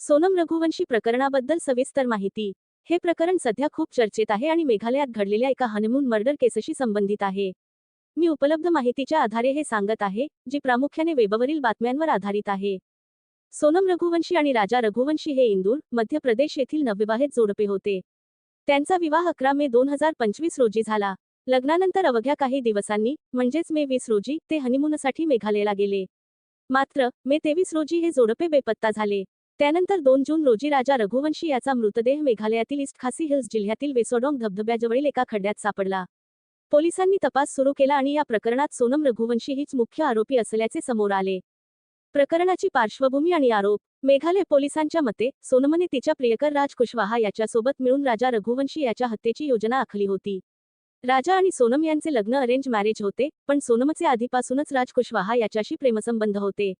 सोनम रघुवंशी प्रकरणाबद्दल सविस्तर माहिती. हे प्रकरण सध्या खूप चर्चेत आहे आणि मेघालयात घडलेल्या एका हनीमून मर्डर केसशी संबंधित आहे. मी उपलब्ध माहितीच्या आधारे हे सांगत आहे जी प्रामुख्याने वेबवरील बातम्यांवर आधारित आहे. सोनम रघुवंशी आणि राजा रघुवंशी हे इंदूर मध्य प्रदेश येथील नवविवाहित जोडपे होते. त्यांचा विवाह अकरा मे दोन हजार पंचवीस रोजी झाला. लग्नानंतर अवघ्या काही दिवसांनी म्हणजेच मे वीस रोजी ते हनीमूनसाठी मेघालयला गेले. मात्र मे तेवीस रोजी हे जोडपे बेपत्ता झाले. त्यानंतर दोन जून रोजी राजा रघुवंशी याचा मृतदेह मेघालयातील ईस्ट खासी हिल्स जिल्ह्यातील वेसोडोंग धबधब्याजवळील एका खड्ड्यात सापडला. पोलिसांनी तपास सुरू केला आणि या प्रकरणात सोनम रघुवंशी हीच मुख्य आरोपी असल्याचे समोर आले. प्रकरणाची पार्श्वभूमी आणि आरोप मेघालय पोलिसांच्या मते सोनमने तिच्या प्रियकर राज कुशवाहा याच्यासोबत मिळून राजा रघुवंशी याच्या हत्येची योजना आखली होती. राजा आणि सोनम यांचे लग्न अरेंज मॅरेज होते पण सोनमचे आधीपासूनच राज कुशवाहा याच्याशी प्रेमसंबंध होते.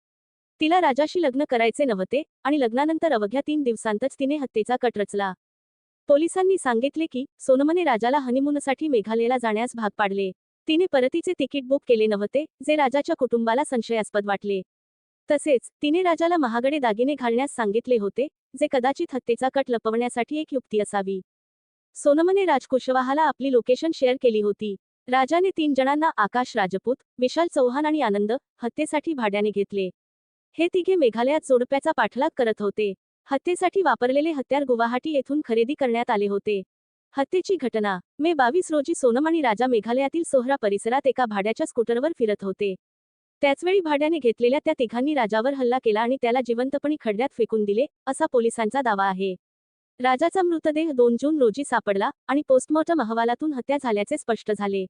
तिला राजाशी लग्न करायचे नव्हते आणि लग्नानंतर अवघ्या तीन दिवसांतच तिने हत्येचा कट रचला. पोलिसांनी सांगितले की सोनमने राजाला हनीमूनसाठी मेघालयला जाण्यास भाग पाडले. तिने परतीचे तिकीट बुक केले नव्हते जे राजाच्या कुटुंबाला संशयास्पद वाटले. तसेच तिने राजाला महागडे दागिने घालण्यास सांगितले होते जे कदाचित हत्येचा कट लपवण्यासाठी एक युक्ती असावी. सोनमने राजकुशवाहाला आपली लोकेशन शेअर केली होती. राजाने तीन जणांना आकाश राजपूत विशाल चौहान आणि आनंद हत्येसाठी भाड्याने घेतले. हे तिघे मेघालयात जोडप्याचा पाठलाग करत होते. हत्येसाठी वापरलेले हत्यार गुवाहाटी येथून खरेदी करण्यात आले होते. हत्येची घटना मे बावीस रोजी सोनम आणि राजा मेघालयातील सोहरा परिसरात एका भाड्याच्या स्कूटरवर फिरत होते. त्याचवेळी भाड्याने घेतलेल्या त्या तिघांनी राजावर हल्ला केला आणि त्याला जिवंतपणी खड्ड्यात फेकून दिले असा पोलिसांचा दावा आहे. राजाचा मृतदेह दोन जून रोजी सापडला आणि पोस्टमॉर्टम अहवालातून हत्या झाल्याचे स्पष्ट झाले.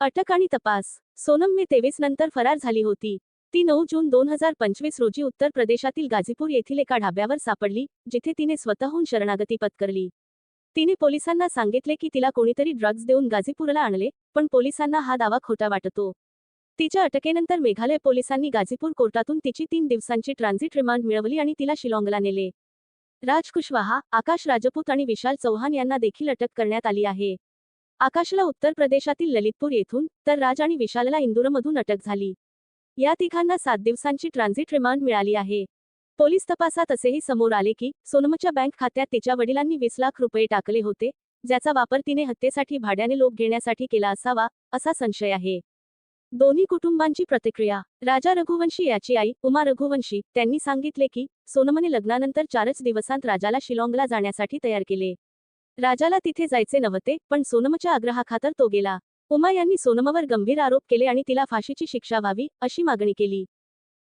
अटक आणि तपास. सोनम मे तेवीस नंतर फरार झाली होती. ती नऊ जून दोन हजार पंचवीस रोजी उत्तर प्रदेशातील गाझीपूर येथील एका ढाब्यावर सापडली जिथे तिने स्वतःहून शरणागती पत्करली. तिने पोलिसांना सांगितले की तिला कोणीतरी ड्रग्ज देऊन गाझीपूरला आणले पण पोलिसांना हा दावा खोटा वाटतो. तिच्या अटकेनंतर मेघालय पोलिसांनी गाझीपूर कोर्टातून तिची तीन दिवसांची ट्रान्झिट रिमांड मिळवली आणि तिला शिलाँगला नेले. राज कुशवाहा आकाश राजपूत आणि विशाल चौहान यांना देखील अटक करण्यात आली आहे. आकाशला उत्तर प्रदेशातील ललितपूर येथून तर राज आणि विशालला इंदूरमधून अटक झाली. या तिघांना सात दिवसांची ट्रान्झिट रिमांड मिळाली आहे. पोलीस तपासात असेही समोर आले की सोनमच्या बँक खात्यात तिच्या वडिलांनी वीस लाख रुपये टाकले होते ज्याचा वापर तिने हत्येसाठी भाड्याने लोक घेण्यासाठी केला असावा असा संशय आहे. दोन्ही कुटुंबांची प्रतिक्रिया. राजा रघुवंशी याची आई उमा रघुवंशी त्यांनी सांगितले की सोनमने लग्नानंतर चारच दिवसांत राजाला शिलाँगला जाण्यासाठी तयार केले. राजाला तिथे जायचे नव्हते पण सोनमच्या आग्रहाखातर तो गेला. उमा यांनी सोनमवर गंभीर आरोप केले आणि तिला फाशीची शिक्षा व्हावी अशी मागणी केली.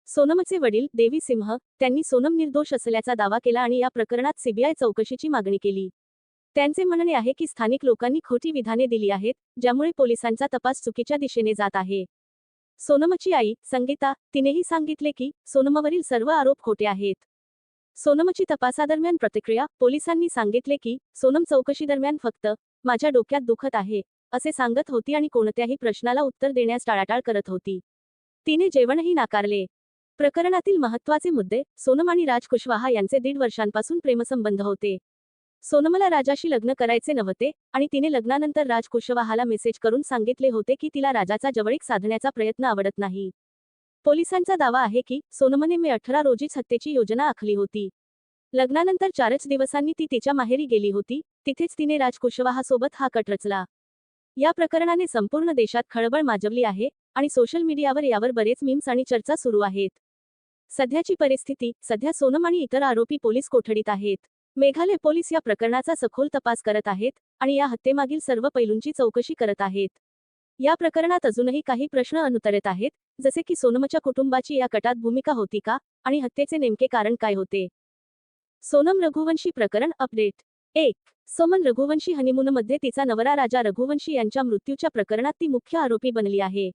सोनमचे वडील देवी सिंह त्यांनी सोनम निर्दोष असल्याचा दावा केला आणि या प्रकरणात सीबीआय चौकशीची मागणी केली. त्यांचे म्हणणे आहे की स्थानिक लोकांनी खोटी विधाने दिली आहेत ज्यामुळे पोलिसांचा तपास चुकीच्या दिशेने जात आहे. सोनमची आई संगीता तिनेही सांगितले की सोनमवरील सर्व आरोप खोटे आहेत. सोनमची तपासादरम्यान प्रतिक्रिया पोलिसांनी सांगितले की सोनम चौकशीदरम्यान फक्त माझ्या डोक्यात दुखत आहे. असे सांगत होती आणि कोणत्याही प्रश्नाला उत्तर देण्यास टाळाटाळ करत होती. तिने जेवणही नाकारले. प्रकरणातील महत्त्वाचे मुद्दे सोनम आणि राज कुशवाहा यांचे दीड वर्षांपासून प्रेमसंबंध होते. सोनमला राजाशी लग्न करायचे नव्हते आणि तिने लग्नानंतर राज कुशवाहाला मेसेज करून सांगितले होते की तिला राजाचा जवळीक साधण्याचा प्रयत्न आवडत नाही. पोलिसांचा दावा आहे की सोनमने मे अठरा रोजीच हत्येची योजना आखली होती. लग्नानंतर चारच दिवसांनी ती तिच्या माहेरी गेली होती. तिथेच तिने राज कुशवाहासोबत हा कट रचला. या प्रकरणाने संपूर्ण देशात खळबळ माजवली आहे आणि सोशल मीडियावर यावर बरेच मीम्स आणि चर्चा सुरू आहेत. सध्याची परिस्थिती सध्या सोनम आणि इतर आरोपी पोलीस कोठडीत आहेत. मेघालय पोलीस या प्रकरणाचा सखोल तपास करत आहेत आणि या हत्येमागील सर्व पैलूंची चौकशी करत आहेत. या प्रकरणात अजूनही काही प्रश्न अनुतरेत आहेत जसे की सोनमच्या कुटुंबाची या कटात भूमिका होती का आणि हत्येचे नेमके कारण काय होते? सोनम रघुवंशी प्रकरण अपडेट एक सोमन रघुवंशी हनीमूनमध्ये तिचा नवरा राजा रघुवंशी यांच्या मृत्यूच्या प्रकरणात ती मुख्य आरोपी बनली आहे.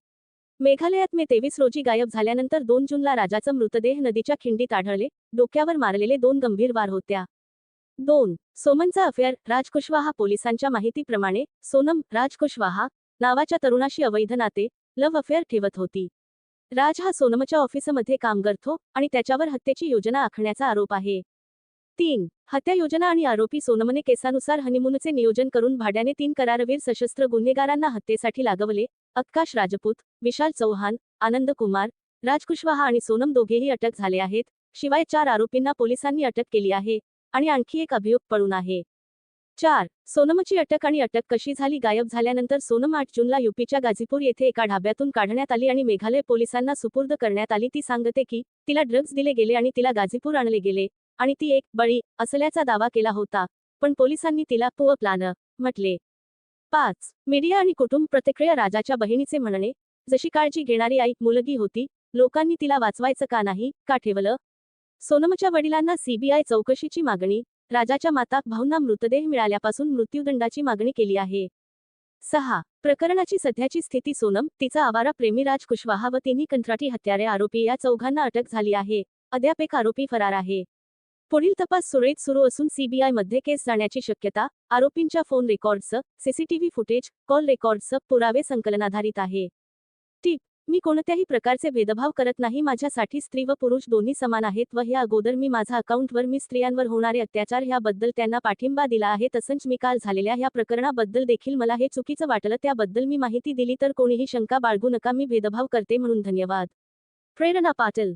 मेघालयात मे तेवीस रोजी गायब झाल्यानंतर दोन जूनला राजाचा मृतदेह नदीच्या खिंडीत आढळले डोक्यावर मारलेले दोन गंभीर वार होत्या. दोन सोमनचा अफेअर राज कुशवाहा पोलिसांच्या माहितीप्रमाणे सोनम राज कुशवाहा नावाच्या तरुणाशी अवैध नाते लव्ह अफेअर ठेवत होती. राज हा सोनमच्या ऑफिसमध्ये काम करतो आणि त्याच्यावर हत्येची योजना आखण्याचा आरोप आहे. तीन हत्या योजना आणि आरोपी सोनमने केसानुसार हनीमूनचे नियोजन करून भाड्याने तीन करारवीर सशस्त्र गुन्हेगारांना हत्येसाठी लागवले. अक्काश राजपूत विशाल चौहान आनंद कुमार राज कुशवाहा आणि सोनम दोघेही अटक झाले आहेत. शिवाय चार आरोपींना पोलिसांनी अटक केली आहे आणि आणखी एक अभियोग पळून आहे. चार सोनमची अटक आणि अटक कशी झाली गायब झाल्यानंतर सोनम आठ जूनला युपीच्या गाझीपूर येथे एका ढाब्यातून काढण्यात आली आणि मेघालय पोलिसांना सुपूर्द करण्यात आली. ती सांगते की तिला ड्रग्ज दिले गेले आणि तिला गाझीपूर आणले गेले. आणि ती एक बळी असल्याचा दावा केला होता पण पोलिसांनी तिला पूव प्लान म्हटले. पाच. मीडिया आणि कुटुंब प्रतिक्रिया राजाच्या बहिणीचे म्हणणे जशी काळजी घेणारी आई मुलगी होती लोकांनी तिला वाचवायचं का नाही का ठेवलं? सोनमच्या वडिलांना सीबीआय चौकशीची मागणी राजाच्या माता भाऊंना मृतदेह मिळाल्यापासून मृत्यूदंडाची मागणी केली आहे. सहा. प्रकरणाची सध्याची स्थिती सोनम तिचा आवारा प्रेमी राज कुशवाहा व तिन्ही कंत्राटी हत्यारे आरोपी या चौघांना अटक झाली आहे अद्याप एक आरोपी फरार आहे. पुढील तपास सुरळीत सुरू असून सीबीआयमध्ये केस जाण्याची शक्यता आरोपींच्या फोन रेकॉर्डचं सीसीटीव्ही फुटेज कॉल रेकॉर्डचं पुरावे संकलनाधारित आहे. टीप मी कोणत्याही प्रकारचे भेदभाव करत नाही माझ्यासाठी स्त्री व पुरुष दोन्ही समान आहेत व ह्या अगोदर मी माझा अकाउंटवर मी स्त्रियांवर होणारे अत्याचार ह्याबद्दल त्यांना पाठिंबा दिला आहे तसंच मी काल झालेल्या ह्या प्रकरणाबद्दल देखील मला हे चुकीचं वाटलं त्याबद्दल मी माहिती दिली तर कोणीही शंका बाळगू नका मी भेदभाव करते म्हणून धन्यवाद. प्रेरणा पाटील